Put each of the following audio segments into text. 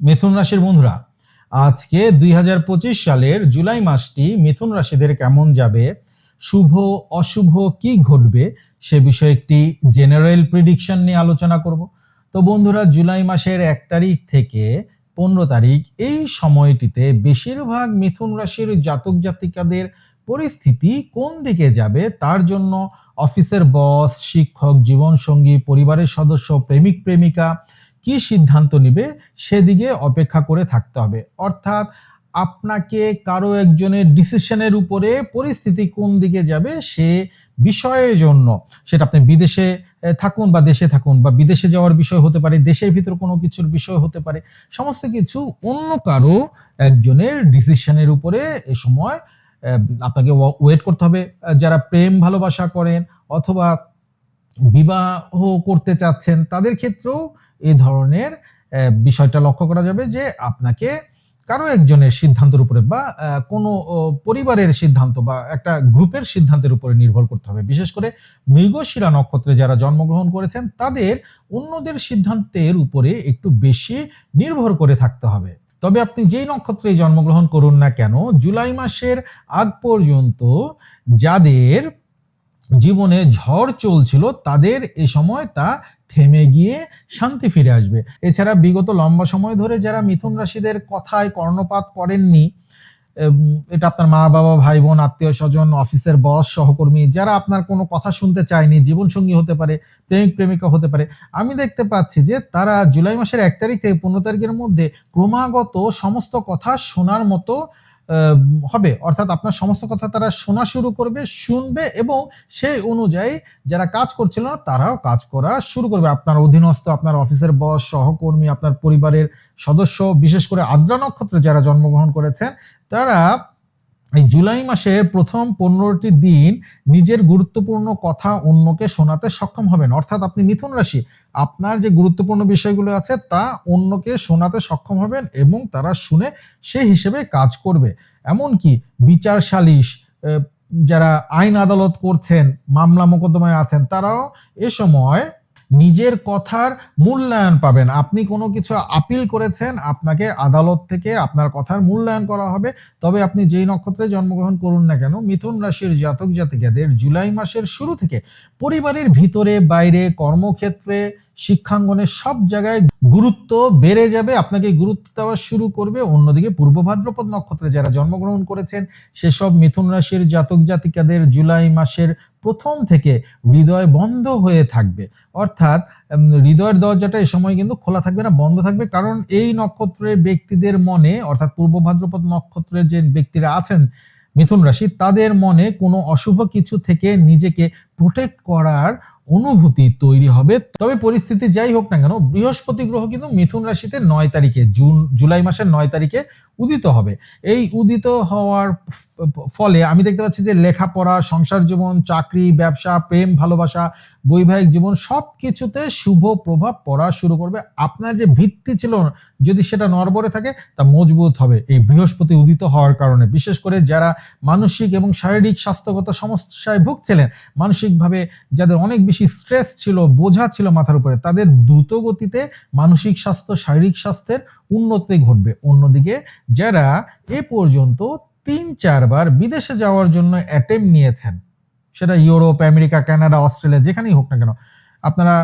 মিথুন রাশির বন্ধুরা, আজকে দুই হাজার পঁচিশ সালের জুলাই মাসটি মিথুন রাশিদের কেমন যাবে, শুভ, অশুভ কি ঘটবে সে বিষয়ে একটি জেনারেল প্রিডিকশন নিয়ে আলোচনা করব। তো বন্ধুরা, জুলাই মাসের এক তারিখ থেকে পনেরো তারিখ এই সময়টিতে বেশিরভাগ মিথুন রাশির জাতক জাতিকাদের পরিস্থিতি কোন দিকে যাবে তার জন্য অফিসের বস, শিক্ষক, জীবনসঙ্গী, পরিবারের সদস্য, প্রেমিক, প্রেমিকা কি সিদ্ধান্ত নিবে সেদিকে অপেক্ষা করে থাকতে হবে। অর্থাৎ আপনাকে কারও একজনের ডিসিশনের উপরে পরিস্থিতি কোন দিকে যাবে সে বিষয়ের জন্য, সেটা আপনি বিদেশে থাকুন বা দেশে থাকুন বা বিদেশে যাওয়ার বিষয় হতে পারে, দেশের ভিতর কোনো কিছুর বিষয় হতে পারে, সমস্ত কিছু অন্য কারও একজনের ডিসিশনের উপরে এ সময় আপনাকে ওয়েট করতে হবে। যারা প্রেম ভালোবাসা করেন অথবা বিবাহ করতে চাচ্ছেন, তাদের ক্ষেত্রেও এই ধরনের বিষয়টা লক্ষ্য করা যাবে যে আপনাকে কারও একজনের সিদ্ধান্তের উপরে বা কোনো পরিবারের সিদ্ধান্ত বা একটা গ্রুপের সিদ্ধান্তের উপরে নির্ভর করতে হবে। বিশেষ করে মৃগশিরা নক্ষত্রে যারা জন্মগ্রহণ করেছেন, তাদের অন্যদের সিদ্ধান্তের উপরে একটু বেশি নির্ভর করে থাকতে হবে। তবে আপনি যেই নক্ষত্রে জন্মগ্রহণ করুন না কেন, জুলাই মাসের আগ পর্যন্ত যাদের জীবনে ঝড় চলছিল, তাদের এ সময় তা থেমে গিয়ে শান্তি ফিরে আসবে। এছাড়া বিগত লম্বা সময় ধরে যারা মিথুন রাশিদের কথায় কর্ণপাত করেননি এটা আপনার মা বাবা, ভাই বোন, আত্মীয় স্বজন, অফিসের বস, সহকর্মী, যারা আপনার কোনো কথা শুনতে চায়নি, জীবনসঙ্গী হতে পারে, প্রেমিক, প্রেমিকা হতে পারে, আমি দেখতে পাচ্ছি যে তারা জুলাই মাসের এক তারিখ থেকে পনেরো তারিখের মধ্যে ক্রমাগত সমস্ত কথা শোনার মতো হবে। অর্থাৎ আপনার সমস্ত কথা তারা শোনা শুরু করবে, শুনবে এবং সেই অনুযায়ী যারা কাজ করছিল না, তারাও কাজ করা শুরু করবে। আপনার অধীনস্থ, আপনার অফিসের বস, সহকর্মী, আপনার পরিবারের সদস্য, বিশেষ করে আদ্রা নক্ষত্রে যারা জন্মগ্রহণ করেছেন, তারা এই জুলাই মাসের প্রথম পনেরোটি দিন নিজের গুরুত্বপূর্ণ কথা অন্যকে শোনাতে সক্ষম হবেন। অর্থাৎ আপনি মিথুন রাশি, আপনার যে গুরুত্বপূর্ণ বিষয়গুলো আছে তা অন্যকে শোনাতে সক্ষম হবেন এবং তারা শুনে সে হিসেবে কাজ করবে। এমনকি বিচার সালিশ যারা আইন আদালত করছেন, মামলা মোকদ্দমায় আছেন, তারাও এ সময় নিজের কথার মূল্যায়ন পাবেন। আপনি কোনো কিছু আপিল করেছেন, আপনাকে আদালত থেকে আপনার কথার মূল্যায়ন করা হবে। তবে আপনি যেই নক্ষত্রে জন্মগ্রহণ করুন না কেন, মিথুন রাশির জাতক জাতিকাদের জুলাই মাসের শুরু থেকে পরিবারের ভিতরে, বাইরে, কর্মক্ষেত্রে শিক্ষাঙ্গনে সব জায়গায় গুরুত্ব বেড়ে যাবে। আপনাকে গুরুত্ব দেওয়া শুরু করবে। অন্যদিকে পূর্ব ভাদ্রপদ নক্ষত্রে যারা জন্মগ্রহণ করেছেন, সেসব মিথুন রাশির জাতক জাতিকাদের জুলাই মাসের প্রথম থেকে হৃদয় বন্ধ হয়ে থাকবে। অর্থাৎ হৃদয়ের দরজাটা এই সময় কিন্তু খোলা থাকবে না, বন্ধ থাকবে। কারণ এই নক্ষত্রের ব্যক্তিদের মনে, অর্থাৎ পূর্ব ভাদ্রপদ নক্ষত্রের যে ব্যক্তিরা আছেন, মিথুন রাশি, তাদের মনে কোনো অশুভ কিছু থেকে নিজেকে প্রোটেক্ট করার অনুভূতি তৈরি হবে। তবে পরিস্থিতি যাই হোক না কেন, বৃহস্পতি গ্রহ কিন্তু মিথুন রাশিতে নয় তারিখে, জুন, জুলাই মাসের নয় তারিখে উদিত হবে। এই উদিত হওয়ার ফলে আমি দেখতে পাচ্ছি যে লেখাপড়া, সংসার জীবন, চাকরি, ব্যবসা, প্রেম, ভালোবাসা, বৈবাহিক জীবন সব কিছুতে শুভ প্রভাব পড়া শুরু করবে। আপনার যে ভিত্তি ছিল যদি সেটা নরবরে থাকে, তা মজবুত হবে। এই বৃহস্পতি উদিত হওয়ার কারণে, বিশেষ করে যারা মানসিক এবং শারীরিক স্বাস্থ্যগত সমস্যায় ভুগছিলেন, মানসিকভাবে যাদের অনেক বেশি স্ট্রেস ছিল, বোঝা ছিল মাথার উপরে, তাদের দ্রুত গতিতে মানসিক স্বাস্থ্য, শারীরিক স্বাস্থ্যের উন্নতি ঘটবে। অন্যদিকে যারা এ পর্যন্ত তিন, চারবার বিদেশে যাওয়ার জন্য অ্যাটেম্প নিয়েছেন। সেটা ইউরোপ, আমেরিকা, কানাডা, অস্ট্রেলিয়া, যেখানেই হোক না কেন। আপনারা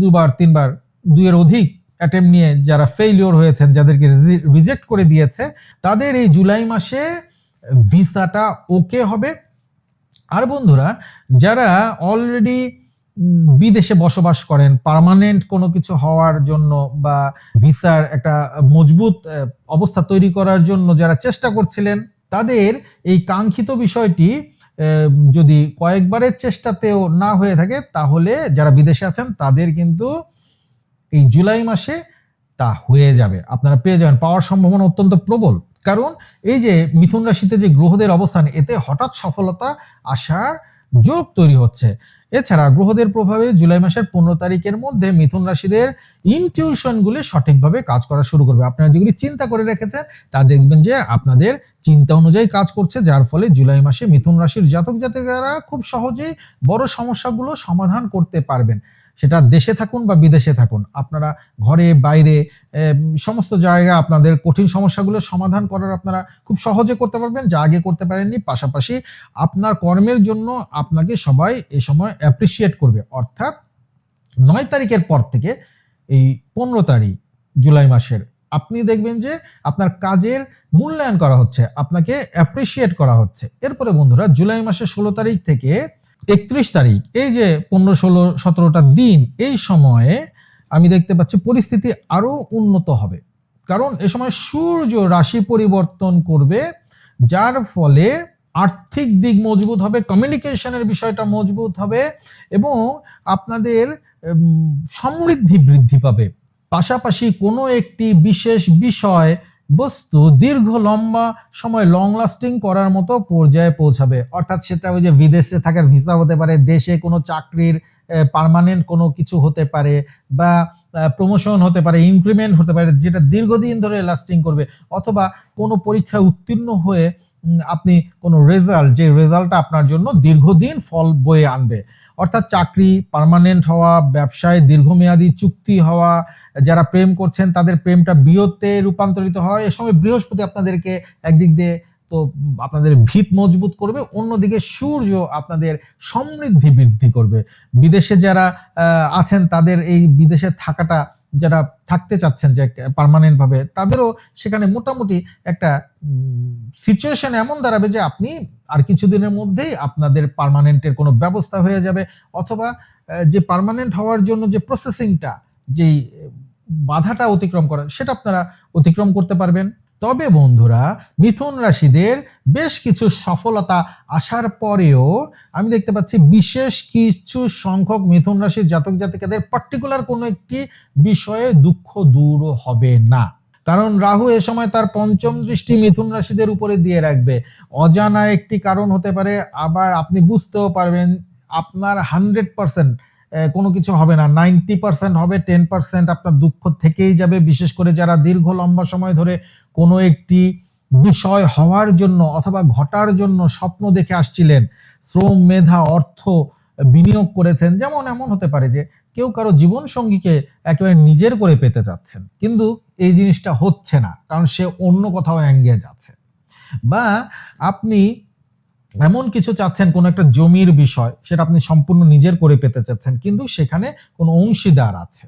দুবার, তিনবার, দুইয়ের অধিক অ্যাটেম্প নিয়ে যারা ফেইলিওর হয়েছেন, যাদেরকে রিজেক্ট করে দিয়েছে, তাদের এই জুলাই মাসে ভিসাটা ওকে হবে। আর বন্ধুরা, যারা অলরেডি বিদেশে বসবাস করেন পার্মানেন্ট কোনো কিছু হওয়ার জন্য বা ভিসার একটা মজবুত অবস্থা তৈরি করার জন্য যারা চেষ্টা করছিলেন, তাদের এই কাঙ্ক্ষিত বিষয়টি যদি কয়েকবারের চেষ্টাতেও না হয়ে থাকে, তাহলে যারা বিদেশে আছেন, তাদের কিন্তু এই জুলাই মাসে তা হয়ে যাবে। আপনারা পেয়ে যাবেন। পাওয়ার সম্ভাবনা অত্যন্ত প্রবল। কারণ এই যে মিথুন রাশিতে যে গ্রহদের অবস্থান, এতে হঠাৎ সফলতা আসার যোগ তৈরি হচ্ছে। এছাড়া গ্রহদের প্রভাবে জুলাই মাসের পনেরো তারিখের মধ্যে মিথুন রাশিদের ইনটিউশন গুলি সঠিকভাবে কাজ করা শুরু করবে। আপনারা যেগুলি চিন্তা করে রেখেছেন, তা দেখবেন যে আপনাদের চিন্তা অনুযায়ী কাজ করছে, যার ফলে জুলাই মাসে মিথুন রাশির জাতক জাতিকারা খুব সহজেই বড় সমস্যাগুলো সমাধান করতে পারবেন। সেটা দেশে থাকুন বা বিদেশে থাকুন, আপনারা ঘরে, বাইরে সমস্ত জায়গায় আপনাদের কঠিন সমস্যাগুলো সমাধান করার আপনারা খুব সহজে করতে পারবেন, যা আগে করতে পারেননি, পাশাপাশি আপনার কর্মের জন্য আপনাকে সবাই এই সময় অ্যাপ্রিসিয়েট করবে। অর্থাৎ নয় তারিখের পর থেকে এই পনেরো তারিখ, জুলাই মাসের আপনি দেখবেন যে আপনার কাজের মূল্যায়ন করা হচ্ছে, আপনাকে অ্যাপ্রিসিয়েট করা হচ্ছে। এরপরে বন্ধুরা, জুলাই মাসের ষোলো তারিখ থেকে একত্রিশ তারিখ, এই যে পনেরো, ষোলো, সতেরোটা দিন, এই সময়ে আমি দেখতে পাচ্ছি পরিস্থিতি আরও উন্নত হবে। কারণ এ সময় সূর্য রাশি পরিবর্তন করবে, যার ফলে আর্থিক দিক মজবুত হবে কমিউনিকেশনের বিষয়টা মজবুত হবে এবং আপনাদের সমৃদ্ধি বৃদ্ধি পাবে। পাশাপাশি কোনো একটি বিশেষ বিষয়, বস্তু দীর্ঘ লম্বা সময় লং লাস্টিং করার মতো পর্যায়ে পৌঁছাবে। অর্থাৎ সেটা ওই যে বিদেশে থাকার ভিসা হতে পারে, দেশে কোনো চাকরির পার্মানেন্ট কোনো কিছু হতে পারে বা প্রমোশন হতে পারে ইনক্রিমেন্ট হতে পারে, যেটা দীর্ঘদিন ধরে লাস্টিং করবে অথবা কোনো পরীক্ষায় উত্তীর্ণ হয়ে আপনি কোনো রেজাল্ট যে রেজাল্টটা আপনার জন্য দীর্ঘদিন ফল বয়ে আনবে। অর্থাৎ চাকরি পারমানেন্ট হওয়া, ব্যবসায় দীর্ঘমেয়াদী চুক্তি হওয়া, যারা প্রেম করছেন তাদের প্রেমটা বিয়তে রূপান্তরিত হয়। এ সময় বৃহস্পতি আপনাদেরকে একদিক দিয়ে তো আপনাদের ভিত মজবুত করবে, অন্যদিকে সূর্য আপনাদের সমৃদ্ধি বৃদ্ধি করবে। বিদেশে যারা আছেন তাদের এই বিদেশে থাকাটা যারা থাকতে চাচ্ছেন যে পারমানেন্ট ভাবে, তাদেরও সেখানে মোটামুটি একটা সিচুয়েশন এমন দাঁড়াবে যে আপনি আর কিছুদিনের মধ্যেই আপনাদের পারমানেন্টের কোনো ব্যবস্থা হয়ে যাবে। অথবা যে পারমানেন্ট হওয়ার জন্য যে প্রসেসিংটা যেই, বাধাটা অতিক্রম করা, সেটা আপনারা অতিক্রম করতে পারবেন। তবে বন্ধুরা, মিথুন রাশিদের বেশ কিছু সফলতা আসার পরেও আমি দেখতে পাচ্ছি বিশেষ কিছু সংখ্যক মিথুন রাশির জাতক জাতিকাদের পার্টিকুলার কোনো একটি বিষয়ে দুঃখ দূর হবে না। কারণ রাহু এ সময় তার পঞ্চম দৃষ্টি মিথুন রাশিদের উপরে দিয়ে রাখবে। অজানা একটি কারণ হতে পারে, আবার আপনি বুঝতেও পারবেন আপনার হান্ড্রেড পার্সেন্ট কোনো কিছু হবে না। নাইনটি পার্সেন্ট হবে, টেন পার্সেন্ট আপনার দুঃখ থেকেই যাবে। বিশেষ করে যারা দীর্ঘ লম্বা সময় ধরে কোনো একটি বিষয় হওয়ার জন্য অথবা ঘটার জন্য স্বপ্ন দেখে আসছিলেন, শ্রম, মেধা, অর্থ বিনিয়োগ করেছেন, যেমন এমন হতে পারে যে কেউ কারও জীবন সঙ্গীকে একেবারে নিজের করে পেতে চাচ্ছেন, কিন্তু এই জিনিসটা হচ্ছে না, কারণ সে অন্য কোথাও এঙ্গেজ আছে। বা আপনি এমন কিছু চাচ্ছেন, কোনো একটা জমির বিষয়, সেটা আপনি সম্পূর্ণ নিজের করে পেতে চাচ্ছেন, কিন্তু সেখানে কোনো অংশীদার আছে।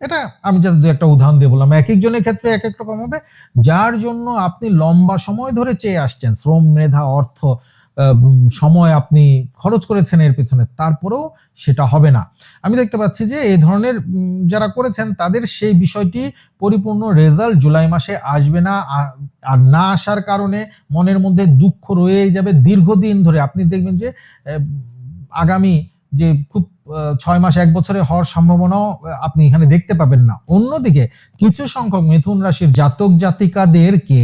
এটা আমি যাতে দু একটা উদাহরণ দিয়ে বললাম। এক একজনের ক্ষেত্রে এক এক রকম হবে। যার জন্য আপনি লম্বা সময় ধরে চেয়ে আসছেন, শ্রম, মেধা, অর্থ সময় আপনি খরচ করেছেন এর পিছনে, তারপরেও সেটা হবে না। আমি দেখতে পাচ্ছি যে এই ধরনের যারা করেছেন তাদের সেই বিষয়টি পরিপূর্ণ রেজাল্ট জুলাই মাসে আসবে না আর না আসার কারণে মনের মধ্যে দুঃখ রয়েই যাবে। দীর্ঘদিন ধরে আপনি দেখবেন যে আগামী যে খুব ছয় মাস, এক বছরে হওয়ার সম্ভাবনাও আপনি এখানে দেখতে পাবেন না। অন্যদিকে কিছু সংখ্যক মিথুন রাশির জাতক জাতিকাদেরকে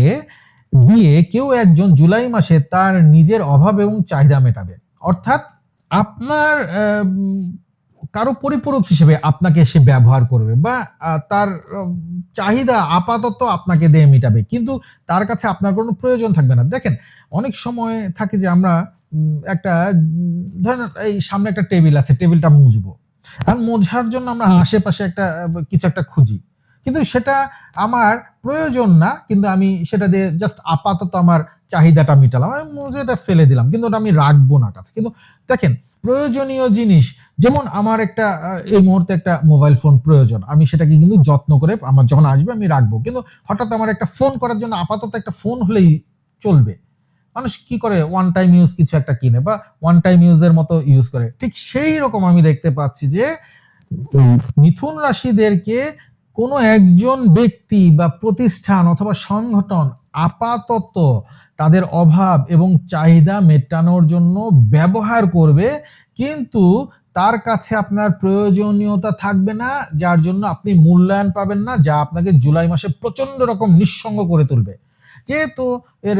দিয়ে কেউ একজন জুলাই মাসে তার নিজের অভাব এবং চাহিদা মেটাবে। অর্থাৎ আপনার কারও পরিপূরক হিসেবে আপনাকে সে ব্যবহার করবে বা তার চাহিদা আপাতত আপনাকে দিয়ে মেটাবে। কিন্তু তার কাছে আপনার কোনো প্রয়োজন থাকবে না। দেখেন, অনেক সময় থাকে যে আমরা একটা, ধরেন এই সামনে একটা টেবিল আছে, টেবিলটা মুছবো। আর মোঝার জন্য আমরা আশেপাশে একটা কিছু একটা খুঁজি। কিন্তু সেটা আমার প্রয়োজন না, কিন্তু আমি সেটা দিয়ে জাস্ট আপাতত আমার চাহিদাটা মিটালাম। আমি এটা ফেলে দিলাম, কিন্তু ওটা আমি রাখব না কাছে। কিন্তু দেখেন, প্রয়োজনীয় জিনিস, যেমন আমার একটা এই মুহূর্তে একটা মোবাইল ফোন প্রয়োজন, আমি সেটাকে কিন্তু যত্ন করে আমার যখন আসবে আমি রাখব। কিন্তু হঠাৎ আমার একটা ফোন করার জন্য আপাতত একটা ফোন হলেই চলবে। মানুষ কি করে ওয়ান টাইম ইউজ কিছু একটা কিনে বা ওয়ান টাইম ইউজের মতো ইউজ করে। ঠিক সেই রকম আমি দেখতে পাচ্ছি যে, মিথুন রাশিদেরকে কোনো একজন ব্যক্তি বা প্রতিষ্ঠান অথবা সংগঠন আপাতত তাদের অভাব এবং চাহিদা মেটানোর জন্য ব্যবহার করবে, কিন্তু তার কাছে আপনার প্রয়োজনীয়তা থাকবে না, যার জন্য আপনি মূল্যায়ন পাবেন না, যা আপনাকে জুলাই মাসে প্রচণ্ড রকম নিঃসঙ্গ করে তুলবে। যেহেতু এর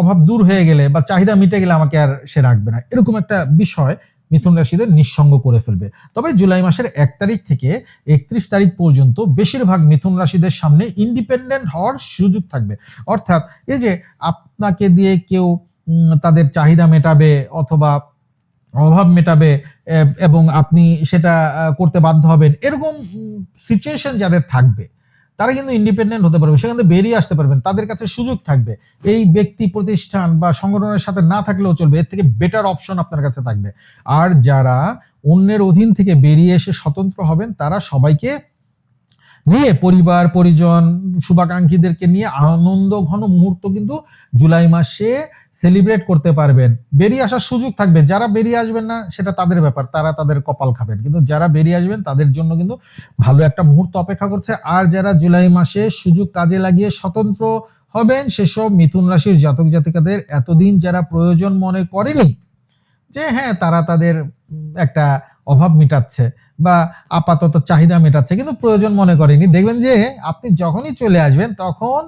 অভাব দূর হয়ে গেলে বা চাহিদা মিটে গেলে আমাকে আর সে রাখবে না। এরকম একটা বিষয় মিথুন রাশিদের নিঃসঙ্গ করে ফেলবে। তবে জুলাই মাসের এক তারিখ থেকে একত্রিশ তারিখ পর্যন্ত বেশিরভাগ মিথুন রাশিদের সামনে ইন্ডিপেন্ডেন্ট হওয়ার সুযোগ থাকবে। অর্থাৎ এই যে আপনাকে দিয়ে কেউ তাদের চাহিদা মেটাবে অথবা অভাব মেটাবে, এবং আপনি সেটা করতে বাধ্য হবেন, এরকম সিচুয়েশন যাদের থাকবে। তারা কিন্তু ইন্ডিপেন্ডেন্ট হতে পারবে, সেখান থেকে বেরিয়ে আসতে পারবেন, তাদের কাছে সুযোগ থাকবে। এই ব্যক্তি প্রতিষ্ঠান বা সংগঠনের সাথে না থাকলেও চলবে, এর থেকে বেটার অপশন আপনার কাছে থাকবে। আর যারা অন্যের অধীন থেকে বেরিয়ে এসে স্বতন্ত্র হবেন, তারা সবাইকে নিয়ে পরিবার, পরিজন, শুভাকাঙ্ক্ষীদেরকে নিয়ে আনন্দ ঘন মুহূর্ত কিন্তু জুলাই মাসে সেলিব্রেট করতে পারবেন। বেরিয়ে আসার সুযোগ থাকবে। যারা বেরিয়ে আসবেন না, সেটা তাদের ব্যাপার। তারা তাদের কপাল খাবেন। কিন্তু যারা বেরিয়ে আসবেন, তাদের জন্য কিন্তু ভালো একটা মুহূর্ত অপেক্ষা করছে। আর যারা জুলাই মাসে সুযোগ কাজে লাগিয়ে স্বতন্ত্র হবেন, সেসব মিথুন রাশির জাতক জাতিকাদের এতদিন যারা প্রয়োজন মনে করেনি, যে হ্যাঁ তারা তাদের একটা অভাব মেটাচ্ছে বা আপাতত চাহিদা মেটাচ্ছে। কিন্তু প্রয়োজন মনে করেনি দেখবেন যে আপনি যখনই চলে আসবেন, তখন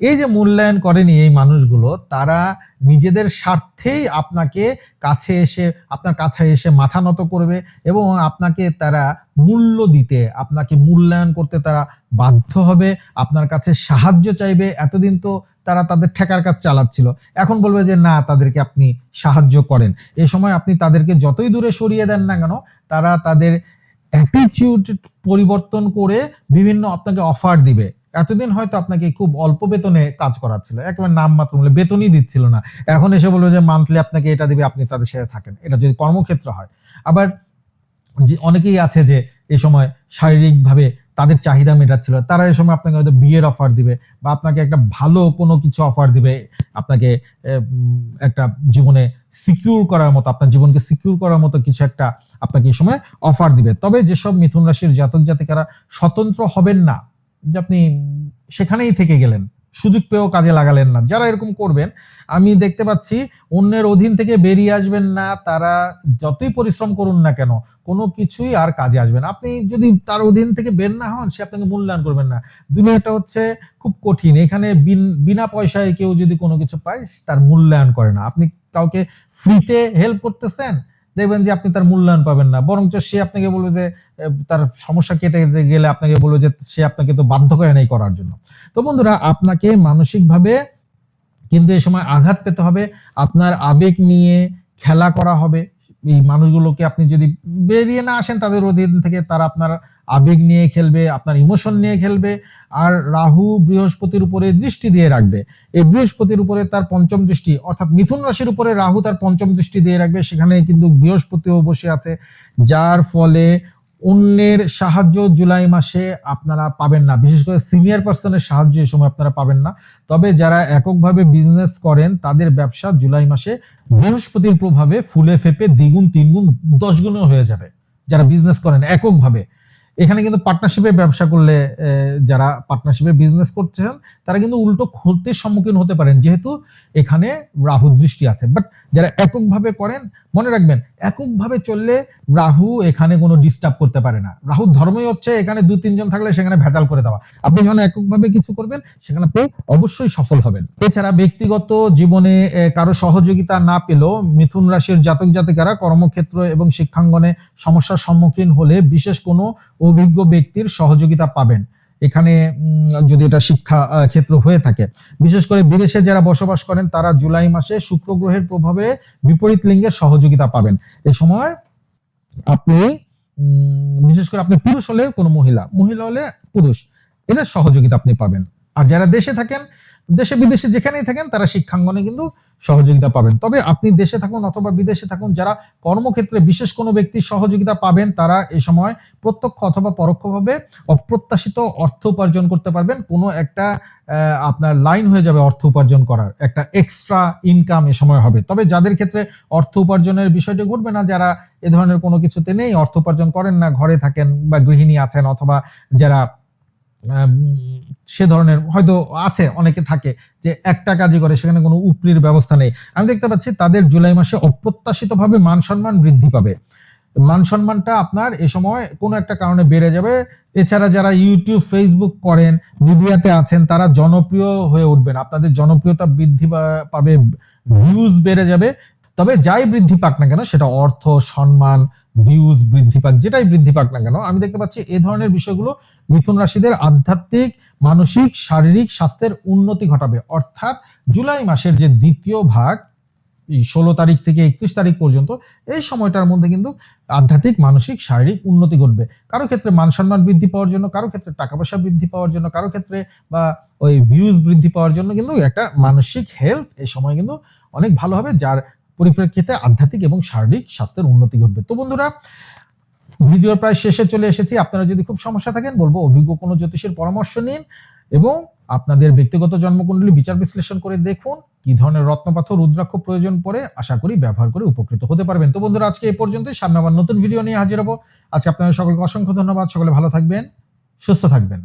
এই যে মূল্যায়ন করেনি এই মানুষগুলো, তারা নিজেদের স্বার্থেই আপনাকে কাছে এসে, আপনার কাছে এসে মাথা নত করবে এবং আপনাকে তারা মূল্য দিতে, আপনাকে মূল্যায়ন করতে তারা বাধ্য হবে, আপনার কাছে সাহায্য চাইবে। এতদিন তো তারা তাদের ঠেকার কাজ চালাচ্ছিল। এখন বলবে যে, না, তাদেরকে আপনি সাহায্য করেন। এই সময় আপনি তাদেরকে যতই দূরে সরিয়ে দেন না কেন, তারা তাদের অ্যাটিটিউড পরিবর্তন করে বিভিন্ন আপনাকে অফার দিবে। এতদিন হয়তো আপনাকে খুব অল্প বেতনে কাজ করাচ্ছিল, একেবারে নাম মাত্র বলে বেতনই দিচ্ছিল না। এখন এসে বলবে যে মান্থলি আপনাকে এটা দিবে, আপনি তাদের সাথে থাকেন। এটা যদি কর্মক্ষেত্র হয়। আবার যে অনেকেই আছে যে এই সময় শারীরিকভাবে তাদের চাহিদা মেটাচ্ছিল, তারা এই সময় আপনাকে হয়তো বিয়ের অফার দিবে বা আপনাকে একটা ভালো কোনো কিছু অফার দিবে, আপনাকে একটা জীবনে সিকিউর করার মতো, আপনার জীবনকে সিকিউর করার মতো কিছু একটা আপনাকে এই সময় অফার দিবে। তবে যেসব মিথুন রাশির জাতক জাতিকারা স্বতন্ত্র হবেন না যে আপনি সেখানেই থেকে গেলেন, সুযোগ পেয়েও কাজে লাগালেন না। যারা এরকম করবেন, আমি দেখতে পাচ্ছি অন্যের অধীন থেকে বেরিয়ে আসবেন না, তারা যতই পরিশ্রম করুন না কেন, কোনো কিছুই আর কাজে আসবে না। আপনি যদি তার অধীন থেকে বের না হন, সে আপনাকে মূল্যায়ন করবেন না। দুনিয়াটা হচ্ছে, খুব কঠিন। এখানে বিনা পয়সায় কেউ যদি কোনো কিছু পায় তার মূল্যায়ন করে না। আপনি কাউকে ফ্রিতে হেল্প করতেছেন দেখবেন যে আপনি তার মূল্যায়ন পাবেন না। বরঞ্চ সে আপনাকে বলবে যে তার সমস্যা কেটে যে গেলে আপনাকে বলবে যে সে আপনাকে তো বাধ্য করে নাই করার জন্য। তো বন্ধুরা, আপনাকে মানসিকভাবে কিন্তু এই সময় আঘাত পেতে হবে। আপনার আবেগ নিয়ে খেলা করা হবে। এই মানুষগুলোকে আপনি যদি বেরিয়ে না আসেন তাদের অধীন থেকে, তারা আপনার আবেগ নিয়ে খেলবে, আপনার ইমোশন নিয়ে খেলবে, আর রাহু বৃহস্পতির উপরে দৃষ্টি দিয়ে রাখবে। এই বৃহস্পতির উপরে তার পঞ্চম দৃষ্টি, অর্থাৎ মিথুন রাশির উপরে রাহু তার পঞ্চম দৃষ্টি দিয়ে রাখবে সেখানে কিন্তু বৃহস্পতিও বসে আছে, যার ফলে অন্যের সাহায্য জুলাই মাসে আপনারা পাবেন না। বিশেষ করে সিনিয়র পার্সনের সাহায্য এই সময় আপনারা পাবেন না। তবে যারা এককভাবে বিজনেস করেন, তাদের ব্যবসা জুলাই মাসে বৃহস্পতির প্রভাবে ফুলে ফেপে দ্বিগুণ, তিনগুণ দশ গুণও হয়ে যাবে। যারা বিজনেস করেন, এককভাবে। এখানে কিন্তু পার্টনারশিপে ব্যবসা করলে যারা পার্টনারশিপে বিজনেস করছেন, তারা কিন্তু উল্টো ক্ষতির সম্মুখীন হতে পারেন, যেহেতু এখানে রাহু দৃষ্টি আছে। বাট যারা এককভাবে করেন, মনে রাখবেন, এককভাবে চললে রাহু এখানে কোনো ডিস্টার্ব করতে পারে না। রাহুর ধর্মই হচ্ছে এখানে দু তিনজন থাকলে সেখানে ভেজাল করে দেওয়া। আপনি যখন এককভাবে কিছু করবেন, সেখানে অবশ্যই সফল হবেন। এছাড়া ব্যক্তিগত জীবনে কারও সহযোগিতা না পেলেও মিথুন রাশির জাতক জাতিকারা কর্মক্ষেত্র এবং শিক্ষাঙ্গনে সমস্যার সম্মুখীন হলে বিশেষ কোনো অভিজ্ঞ ব্যক্তির সহযোগিতা পাবেন। এখানে যদি এটা শিক্ষা ক্ষেত্র হয়ে থাকে। বিশেষ করে বিদেশে যারা বসবাস করেন, তারা জুলাই মাসে শুক্র গ্রহের প্রভাবে বিপরীত লিঙ্গের সহযোগিতা পাবেন। এই সময় আপনি বিশেষ করে আপনি পুরুষ হলে কোনো মহিলা মহিলা হলে পুরুষ, এদের সহযোগিতা আপনি পাবেন। আর যারা দেশে থাকেন দেশে বিদেশে যেখানেই থাকেন, তারা শিক্ষাঙ্গনে কিন্তু সহযোগিতা পাবেন। তবে আপনি দেশে থাকুন অথবা বিদেশে থাকুন, যারা কর্মক্ষেত্রে বিশেষ কোনো ব্যক্তির সহযোগিতা পাবেন, তারা এই সময় প্রত্যক্ষ অথবা পরোক্ষভাবে অপ্রত্যাশিত অর্থ উপার্জন করতে পারবেন। কোনো একটা আপনার লাইন হয়ে যাবে অর্থ উপার্জন করার। একটা এক্সট্রা ইনকাম এ সময় হবে। তবে যাদের ক্ষেত্রে অর্থ উপার্জনের বিষয়টি ঘটবে না, যারা এ ধরনের কোনো কিছুতে নেই, অর্থ উপার্জন করেন না, ঘরে থাকেন বা গৃহিণী আছেন অথবা যারা সে ধরনের হয়তো আছে, অনেকে থাকে যে একটা কাজই করে, সেখানে কোনো উপরির ব্যবস্থা নেই। আমি দেখতে পাচ্ছি তাদের জুলাই মাসে অপ্রত্যাশিতভাবে মান সম্মান বৃদ্ধি পাবে। মান সম্মানটা আপনার এ সময় কোনো একটা কারণে বেড়ে যাবে। এছাড়া যারা ইউটিউব, ফেসবুক করেন, মিডিয়াতে আছেন, তারা জনপ্রিয় হয়ে উঠবেন। আপনাদের জনপ্রিয়তা বৃদ্ধি পাবে ভিউজ বেড়ে যাবে। তবে যাই বৃদ্ধি পাক না কেন, সেটা অর্থ, সম্মান ভিউজ বৃদ্ধি পাক, যেটাই বৃদ্ধি পাক না কেন, আমি দেখতে পাচ্ছি এই ধরনের বিষয়গুলো মিথুন রাশিদের আধ্যাত্মিক, মানসিক, শারীরিক স্বাস্থ্যের উন্নতি ঘটাবে। অর্থাৎ জুলাই মাসের যে দ্বিতীয় ভাগ ষোলো তারিখ থেকে একত্রিশ তারিখ পর্যন্ত, এই সময়টার মধ্যে কিন্তু আধ্যাত্মিক, মানসিক, শারীরিক উন্নতি ঘটবে। কারও ক্ষেত্রে মান সম্মান বৃদ্ধি পাওয়ার জন্য, কারও ক্ষেত্রে টাকা পয়সা বৃদ্ধি পাওয়ার জন্য, কারও ক্ষেত্রে বা ওই ভিউজ বৃদ্ধি পাওয়ার জন্য কিন্তু একটা মানসিক হেলথ এই সময় কিন্তু অনেক ভালো হবে, যার পরিপ্রেক্ষিতে আধ্যাত্মিক এবং শারীরিক স্বাস্থ্যের উন্নতি ঘটবে। তো বন্ধুরা, ভিডিওর প্রায় শেষে চলে এসেছি। আপনারা যদি খুব সমস্যা থাকেন, বলব অভিজ্ঞ কোনো জ্যোতিষের পরামর্শ নিন এবং আপনাদের ব্যক্তিগত জন্মকুণ্ডলী বিচার বিশ্লেষণ করে দেখুন কি ধরনের রত্নপাথর, রুদ্রাক্ষ প্রয়োজন পড়ে, আশা করি ব্যবহার করে উপকৃত হতে পারবেন। তো বন্ধুরা, আজকে এই পর্যন্তই। সামনে আবার নতুন ভিডিও নিয়ে হাজির হব। আজকে আপনাদের সকলকে অসংখ্য ধন্যবাদ। সকলে ভালো থাকবেন, সুস্থ থাকবেন।